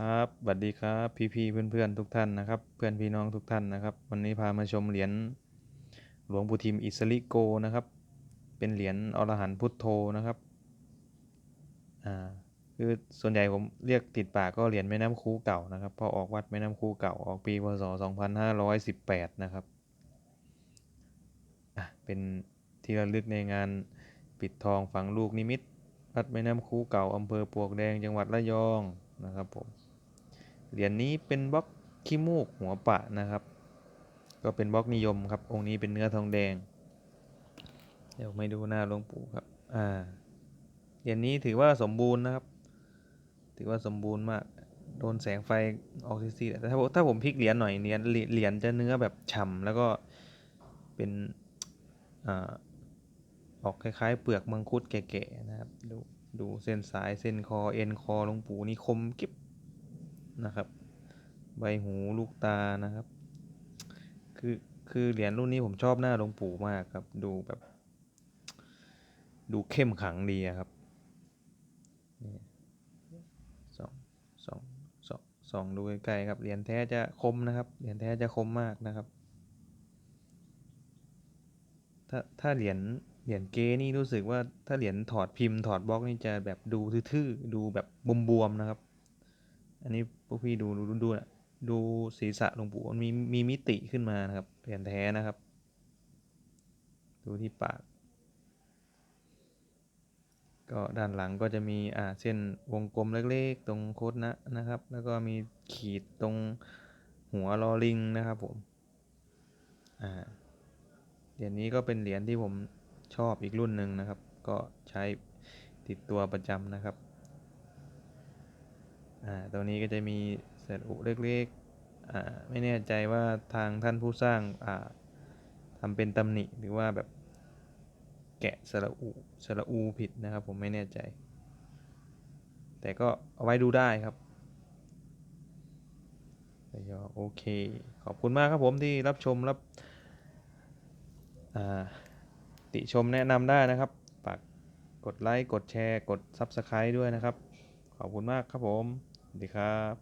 ครับสวัสดีครับพี่พี่เพื่อนเพื่อนทุกท่านนะครับ เพื่อนพี่น้องทุกท่านนะครับ วันนี้พามาชมเหรียญหลวงปู่ทิมอิสริโกนะครับ เป็นเหรียญอรหันต์พุทโธนะครับอ่าคือส่วนใหญ่ผมเรียกติดปากก็เหรียญแม่น้ำคูเก่านะครับพอออกวัดแม่น้ำคูเก่าออกปีพศ2518 นะครับอะเป็นที่ระลึกในงานปิดทองฝังลูกนิมิตวัดแม่น้ำคูเก่าอำเภอปวกแดงจังหวัดระยองนะครับผม เหรียญนี้เป็นบล็อกขี้มูกหัวปะนะครับ ก็เป็นบล็อกนิยมครับ องค์นี้เป็นเนื้อทองแดง เดี๋ยวไม่ดูหน้าหลวงปู่ครับอ่าเหรียญนี้ถือว่าสมบูรณ์นะครับ ถือว่าสมบูรณ์มากโดนแสงไฟออกซีดๆแต่ถ้าถ้าผมพลิกเหรียญหน่อยเหรียญเหรียญจะเนื้อแบบฉ่ำแล้วก็เป็นอ่าออกคล้ายๆ เปลือกมังคุดแก่ๆนะครับ ดูดูเส้นสายเส้นคอเอ็นคอหลวงปู่นี่คมกิ๊บ นะครับ ใบหูลูกตานะครับ คือคือเหรียญรุ่นนี้ผมชอบหน้าหลวงปู่มากครับ ดูแบบ ดูเข้มขลังดีครับสองสองสองสองดูใกล้ๆครับเหรียญแท้จะคมนะครับเหรียญแท้จะคมมากนะครับ ถ้าถ้าเหรียญเหรียญเกนี่รู้สึกว่าถ้าเหรียญถอดพิมพ์ถอดบล็อกนี่จะแบบดูทื่อๆดูแบบบวมๆนะครับ อันนี้พวกพี่ดูดูดูนะดูศีรษะหลวงปู่มันมีมีมิติขึ้นมานะครับเหรียญแท้นะครับ ดูที่ปาก ก็ด้านหลังก็จะมีอ่าเส้นวงกลมเล็กๆ ตรงโคดนะนะครับ แล้วก็มีขีดตรงหัวลอลิงนะครับผมอ่าเหรียญนี้ก็เป็นเหรียญที่ผมชอบอีกรุ่นหนึ่งนะครับ ก็ใช้ติดตัวประจำนะครับ อ่าตรงนี้ก็จะมีเศษอุเล็กๆอ่าไม่แน่ใจว่าทางท่านผู้สร้างอ่าทำเป็นตำหนิหรือว่าแบบแกะสระอุสระอูผิดนะครับ ผมไม่แน่ใจ แต่ก็เอาไว้ดูได้ครับแต่ก็โอเค ขอบคุณมากครับผมที่รับชมรับอ่าติชมแนะนำได้นะครับฝากกดไลค์ กดแชร์ กด Subscribe ด้วยนะครับ ขอบคุณมากครับผม Deja